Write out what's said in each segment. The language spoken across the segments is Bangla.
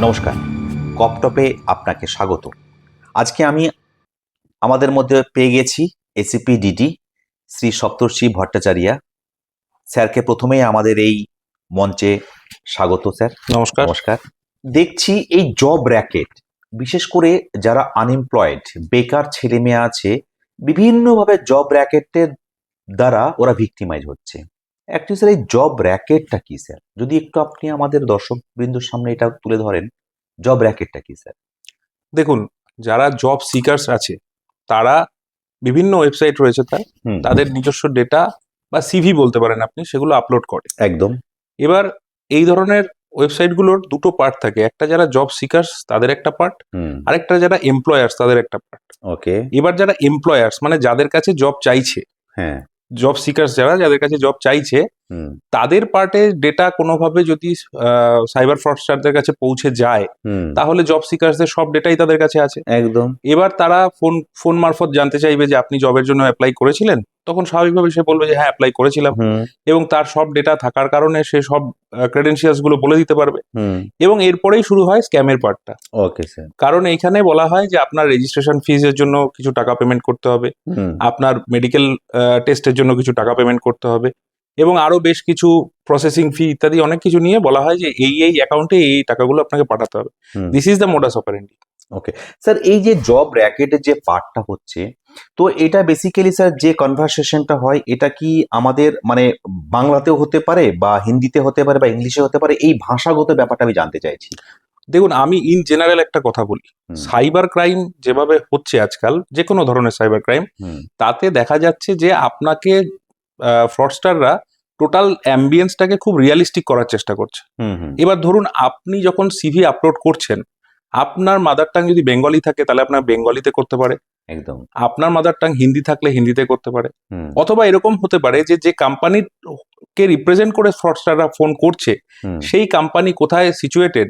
নমস্কার। কপটপে আপনাকে স্বাগত। আজকে আমি আমাদের মধ্যে পেয়ে গেছি এসিপি ডিডি শ্রী সপ্তর্ষি ভট্টাচার্যা। স্যারকে প্রথমেই আমাদের এই মঞ্চে স্বাগত স্যার। নমস্কার। নমস্কার। দেখছি এই জব র্যাকেট বিশেষ করে যারা আনএমপ্লয়েড বেকার ছেলে মেয়ে আছে বিভিন্নভাবে জব র্যাকেটের দ্বারা ওরা ভিক্টিমাইজ হচ্ছে। অ্যাকচুয়ালি স্যার এই জব র্যাকেটটা কি স্যার যদি একটু আপনি আমাদের দর্শক বৃন্দুর সামনে এটা তুলে ধরেন জব র্যাকেটটা কি স্যার দেখুন যারা জব সিকার্স আছে তারা বিভিন্ন ওয়েবসাইট রয়েছে তার তাদের নিজস্ব ডেটা বা সিভি বলতে পারেন আপনি সেগুলো আপলোড করে। একদম। এবার এই ধরনের ওয়েবসাইটগুলোর দুটো পার্ট থাকে। একটা যারা জব সিকার্স তাদের একটা পার্ট আরেকটা যারা এমপ্লয়ার্স তাদের একটা পার্ট ওকে এবার যারা এমপ্লয়ার্স মানে যাদের কাছে জব চাইছে হ্যাঁ। জব সিকার্স যারা যাদের কাছে জব চাইছে হুম তাদের পার্টে ডেটা কোনোভাবে যদি সাইবার ফ্রডস্টারদের কাছে পৌঁছে যায় তাহলে জব সিকার্সদের সব ডেটাই তাদের কাছে আছে। একদম। এবার তারা ফোন ফোন মারফত জানতে চাইবে যে আপনি জবের জন্য অ্যাপ্লাই করেছিলেন? তখন স্বাভাবিকভাবে সে বলবে যে হ্যাঁ অ্যাপ্লাই করেছিলাম। এবং তার সব ডেটা থাকার কারণে সে সব ক্রেডেন্সিয়ালসগুলো বলে দিতে পারবে। এবং এরপরেই শুরু হয় স্ক্যামের পার্টটা ওকে স্যার। কারণ এইখানে বলা হয় যে আপনার রেজিস্ট্রেশন ফিজের জন্য কিছু টাকা পেমেন্ট করতে হবে। আপনার মেডিকেল টেস্টের জন্য কিছু টাকা পেমেন্ট করতে হবে। এবং আরও বেশ কিছু প্রসেসিং ফি ইত্যাদি অনেক কিছু নিয়ে বলা হয় যে এই এই অ্যাকাউন্টে এই টাকাগুলো আপনাকে পাঠাতে হবে। This is the modus operandi sir এই যে জব র্যাকেটের যে পার্টটা হচ্ছে তো এটা বেসিক্যালি স্যার যে কনভারসেশনটা হয় এটা কি আমাদের মানে বাংলাতেও হতে পারে বা হিন্দিতে হতে পারে বা ইংলিশে হতে পারে? এই ভাষাগত ব্যাপারটা আমি জানতে চাইছি। দেখুন আমি ইন জেনারেল একটা কথা বলি। সাইবার ক্রাইম যেভাবে হচ্ছে আজকাল যে কোনো ধরনের সাইবার ক্রাইম তাতে দেখা যাচ্ছে যে আপনাকে ফ্রডস্টাররা টোটাল অ্যাম্বিয়েন্সটাকে খুব রিয়ালিস্টিক করার চেষ্টা করছে। এবার ধরুন আপনি যখন সিভি আপলোড করছেন আপনার মাদার টাং যদি বেঙ্গলি থাকে তাহলে আপনার বেঙ্গলিতে করতে পারে। একদম। আপনার মাদার টাং হিন্দি থাকলে হিন্দিতে করতে পারে। অথবা এরকম হতে পারে যে যে কোম্পানির কে রিপ্রেজেন্ট করে ফ্রডস্টাররা ফোন করছে সেই কোম্পানি কোথায় সিচুয়েটেড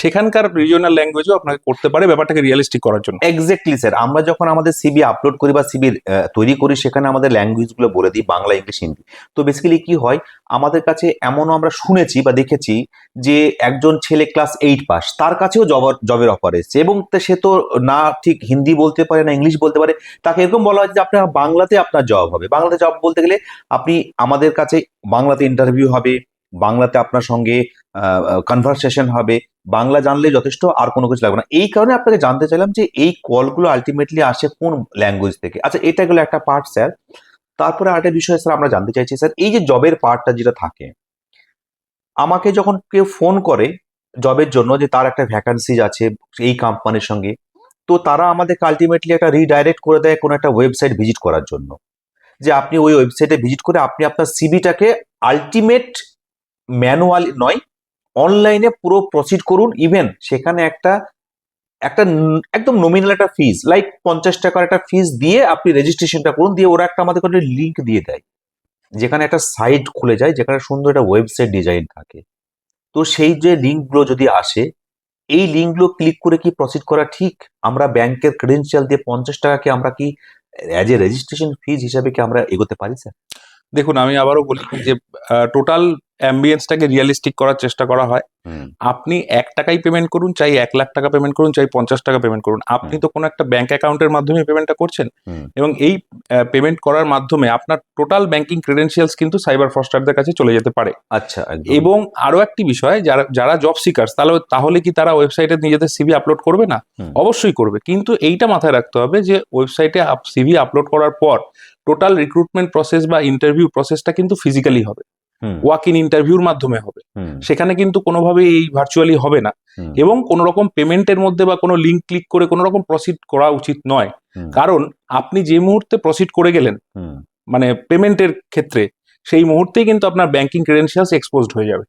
সেখানকার রিজিওনাল ল্যাঙ্গুয়েজও আপনাকে করতে পারে ব্যাপারটাকে রিয়েলিস্টিক করার জন্য। এক্স্যাক্টলি স্যার আমরা যখন আমাদের সিবি আপলোড করি বা সিবি তৈরি করি সেখানে আমাদের ল্যাঙ্গুয়েজগুলো বলে দিই বাংলা ইংলিশ হিন্দি। তো বেসিক্যালি কি হয় আমাদের কাছে এমনও আমরা শুনেছি বা দেখেছি যে একজন ছেলে ক্লাস এইট পাস তার কাছেও জব জবের অফার এসছে এবং সে তো না ঠিক হিন্দি বলতে পারে না ইংলিশ বলতে পারে তাকে এরকম বলা হয় যে আপনার বাংলাতে আপনার জব হবে। বাংলাতে জব বলতে গেলে আপনি আমাদের কাছে বাংলাতে ইন্টারভিউ হবে বাংলাতে আপনার সঙ্গে কনভারসেশন হবে। বাংলা জানলে যথেষ্ট আর কোনো কিছু লাগবে না। এই কারণে আপনাকে জানতে চাইলাম যে এই কলগুলো আলটিমেটলি আসে কোন ল্যাঙ্গুয়েজ থেকে? আচ্ছা এটা গেলো একটা পার্ট স্যার তারপরে আরেকটা বিষয় স্যার আমরা জানতে চাইছি স্যার এই যে জবের পার্টটা যেটা থাকে, আমাকে যখন কেউ ফোন করে জবের জন্য যে তার একটা ভ্যাকান্সিজ আছে এই কোম্পানির সঙ্গে, তো তারা আমাদেরকে আলটিমেটলি একটা রিডাইরেক্ট করে দেয় কোনো একটা ওয়েবসাইট ভিজিট করার জন্য। যে আপনি ওই ওয়েবসাইটে ভিজিট করে আপনি আপনার সিবিটাকে আলটিমেট ম্যানুয়াল নয়, অনলাইনে পুরো প্রসিড করুন ইভেন সেখানে একটা একটা একদম নমিনাল একটা ফিজ লাইক পঞ্চাশ টাকার একটা ফিজ দিয়ে আপনি রেজিস্ট্রেশনটা করুন, দিয়ে ওরা একটা আমাদের লিঙ্ক দিয়ে দেয়। যেখানে একটা সাইট খুলে যায়, যেখানে সুন্দর একটা ওয়েবসাইট ডিজাইন থাকে। তো সেই যে লিঙ্কগুলো যদি আসে, এই লিঙ্কগুলো ক্লিক করে কি প্রসিড করা ঠিক? আমরা ব্যাংকের ক্রেডেন্সিয়াল দিয়ে পঞ্চাশ টাকাকে আমরা কি অ্যাজ এ রেজিস্ট্রেশন ফিজ হিসাবে কি আমরা এগোতে পারি স্যার দেখুন আমি আবারও বলি যে টোটাল অ্যাম্বিয়েন্সটাকে রিয়েলিস্টিক করার চেষ্টা করা হয়। আপনি এক টাকাই পেমেন্ট করুন চাই এক লাখ টাকা পেমেন্ট করুন চাই পঞ্চাশ টাকা পেমেন্ট করুন। আপনি তো কোনো একটা ব্যাংক অ্যাকাউন্টের মাধ্যমে পেমেন্টটা করছেন। এবং এই পেমেন্ট করার মাধ্যমে আপনার টোটাল ব্যাংকিং ক্রেডেন্সিয়ালস কিন্তু সাইবার ফ্রস্টারদের কাছে চলে যেতে পারে। আচ্ছা এবং আরও একটি বিষয় যারা যারা জব সিকার্স তাহলে তাহলে কি তারা ওয়েবসাইটে নিজেদের সিভি আপলোড করবে না? অবশ্যই করবে। কিন্তু এইটা মাথায় রাখতে হবে যে ওয়েবসাইটে সিভি আপলোড করার পর টোটাল রিক্রুটমেন্ট প্রসেস বা ইন্টারভিউ প্রসেসটা কিন্তু ফিজিক্যালি হবে। ওয়াক ইন ইন্টারভিউর মাধ্যমে হবে। সেখানে কিন্তু কোনোভাবে এই ভার্চুয়ালি হবে না। এবং কোনো রকম পেমেন্টের মধ্যে বা কোনো লিঙ্ক ক্লিক করে কোনো রকম প্রসিড করা উচিত নয়। কারণ আপনি যে মুহূর্তে প্রসিড করে গেলেন। মানে পেমেন্টের ক্ষেত্রে সেই মুহূর্তেই কিন্তু আপনার ব্যাংকিং ক্রেডেন্সিয়ালস এক্সপোজড হয়ে যাবে।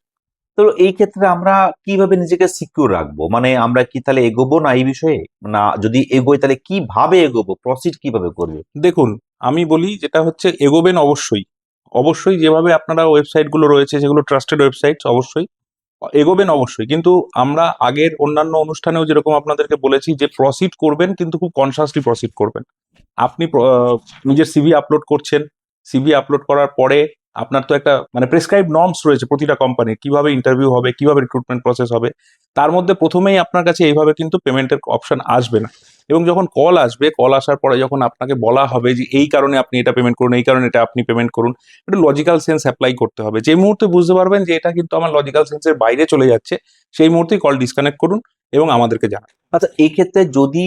তো এই ক্ষেত্রে আমরা কীভাবে নিজেকে সিকিউর রাখব? মানে আমরা কি তাহলে এগোবো না এই বিষয়ে? না যদি এগোই তাহলে কীভাবে এগোবো? প্রসিড কীভাবে করবে? দেখুন আমি বলি যেটা হচ্ছে এগোবেন অবশ্যই। অবশ্যই যেভাবে আপনারা ওয়েবসাইটগুলো রয়েছে, যেগুলো ট্রাস্টেড ওয়েবসাইট অবশ্যই। এগোবেন অবশ্যই। কিন্তু আমরা আগের অন্যান্য অনুষ্ঠানেও যেরকম আপনাদেরকে বলেছি যে প্রসিড করবেন, কিন্তু খুব কনসাসলি প্রসিড করবেন। আপনি নিজের সিভি আপলোড করছেন। সিভি আপলোড করার পরে আপনার তো একটা মানে প্রেসক্রাইব নর্মস রয়েছে প্রতিটা কোম্পানির কীভাবে ইন্টারভিউ হবে, কীভাবে রিক্রুটমেন্ট প্রসেস হবে। তার মধ্যে প্রথমেই আপনার কাছে এইভাবে কিন্তু পেমেন্টের অপশন আসবে না। এবং যখন কল আসবে কল আসার পরে যখন আপনাকে বলা হবে যে এই কারণে আপনি এটা পেমেন্ট করুন, এই কারণে এটা আপনি পেমেন্ট করুন, একটু লজিক্যাল সেন্স অ্যাপ্লাই করতে হবে। যে মুহূর্তে বুঝতে পারবেন যে এটা কিন্তু আমার লজিক্যাল সেন্সের বাইরে চলে যাচ্ছে, সেই মুহূর্তেই কল ডিসকানেক্ট করুন এবং আমাদেরকে জানান। আচ্ছা এই ক্ষেত্রে যদি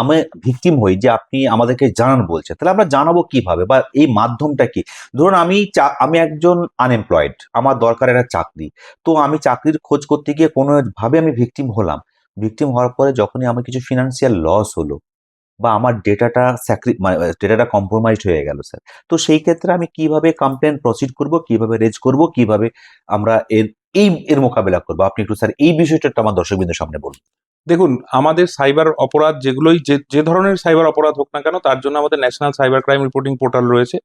আমি ভিকটিম হই যে আপনি আমাদেরকে জানান বলছেন, তাহলে আমরা জানাব কীভাবে বা এই মাধ্যমটা কি? ধরুন আমি আমি একজন আনএমপ্লয়েড আমার দরকার একটা চাকরি, তো আমি চাকরির খোঁজ করতে গিয়ে কোনোভাবে আমি ভিকটিম হলাম। ভিকটিম হওয়ার পরে যখনই আমার কিছু ফিনান্সিয়াল লস হলো বা আমার ডেটাটা স্যাক্রি মানে ডেটাটা কম্প্রোমাইজড হয়ে গেল স্যার তো সেই ক্ষেত্রে আমি কীভাবে কমপ্লেন প্রসিড করব, কীভাবে রেজ করব, কীভাবে আমরা এর, এই, এর মোকাবেলা করব? আপনি একটু স্যার এই বিষয়টা একটু আমার দর্শকবৃন্দের সামনে বলুন। দেখুন, আমাদের সাইবার অপরাধ যেগুলোই, যে যে ধরনের সাইবার অপরাধ হোক না কেন, তার জন্য আমাদের national cyber crime reporting portal রয়েছে।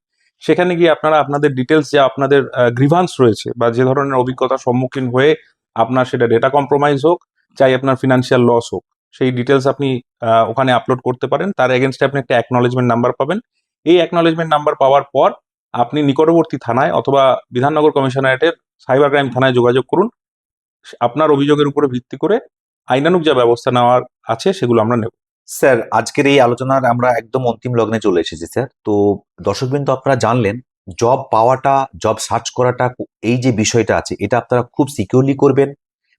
সেখানে গিয়ে আপনারা আপনাদের ডিটেলস যে আপনাদের গ্রিভান্স রয়েছে বা যে ধরনের অভিজ্ঞতার সম্মুখীন হয়ে আপনার সেটা ডেটা কম্প্রোমাইজ হোক চাই আপনার ফিনান্সিয়াল লস হোক। সেই ডিটেলস আপনি ওখানে আপলোড করতে পারেন। তার এগেনস্টে আপনি একটা অ্যাকনলেজমেন্ট নাম্বার পাবেন। এই অ্যাকনলেজমেন্ট নাম্বার পাওয়ার পর আপনি নিকটবর্তী থানায় অথবা বিধাননগর কমিশনারেটের সাইবার ক্রাইম থানায় যোগাযোগ করুন। আপনার অভিযোগের উপরে ভিত্তি করে আইনানুক যা ব্যবস্থা নেওয়ার আছে সেগুলো আমরা নেব। স্যার, আজকের এই আলোচনার আমরা একদম অন্তিম লগ্নে চলে এসেছি, স্যার। তো দর্শকবৃন্দ, আপনারা জানলেন জব পাওয়াটা জব সার্চ করাটা, এই যে বিষয়টা আছে, এটা আপনারা খুব সিকিউরলি করবেন।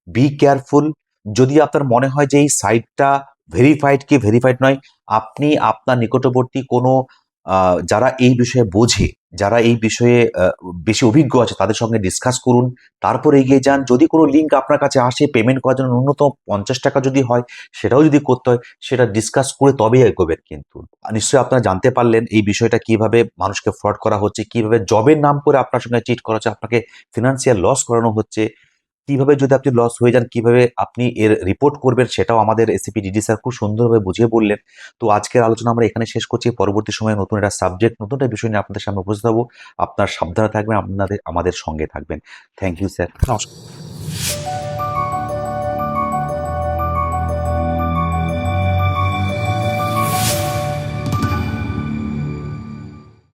বি কেয়ারফুল যদি আপনার মনে হয় যে এই সাইটটা ভেরিফাইড কি ভেরিফাইড নয়, আপনি আপনার নিকটবর্তী কোনো যারা এই বিষয়ে বোঝে, যারা এই বিষয়ে বেশি অভিজ্ঞ আছে, তাদের সঙ্গে ডিসকাস করুন, তারপর এগিয়ে যান। যদি কোনো লিঙ্ক আপনার কাছে আসে পেমেন্ট করার জন্য ন্যূনতম পঞ্চাশ টাকা যদি হয়, সেটাও যদি করতে হয়, সেটা ডিসকাস করে তবেই এগোবেন কিন্তু। নিশ্চয়ই আপনারা জানতে পারলেন এই বিষয়টা কীভাবে মানুষকে ফ্রড করা হচ্ছে, কীভাবে জবের নাম করে আপনার সঙ্গে চিট করা হচ্ছে, আপনাকে ফিনান্সিয়াল লস করানো হচ্ছে। কীভাবে যদি আপনি লস হয়ে যান, কীভাবে আপনি এর রিপোর্ট করবেন, সেটাও আমাদের এসিপি ডিডি স্যার খুব সুন্দরভাবে বুঝিয়ে বললেন। তো আজকের আলোচনা আমরা এখানে শেষ করছি। পরবর্তী সময়ে নতুন একটা সাবজেক্ট নতুন একটা বিষয় নিয়ে আপনাদের সামনে উপস্থিত হব। আপনার সাবধানে থাকবেন, আপনাদের, আমাদের সঙ্গে থাকবেন। থ্যাংক ইউ স্যার নমস্কার।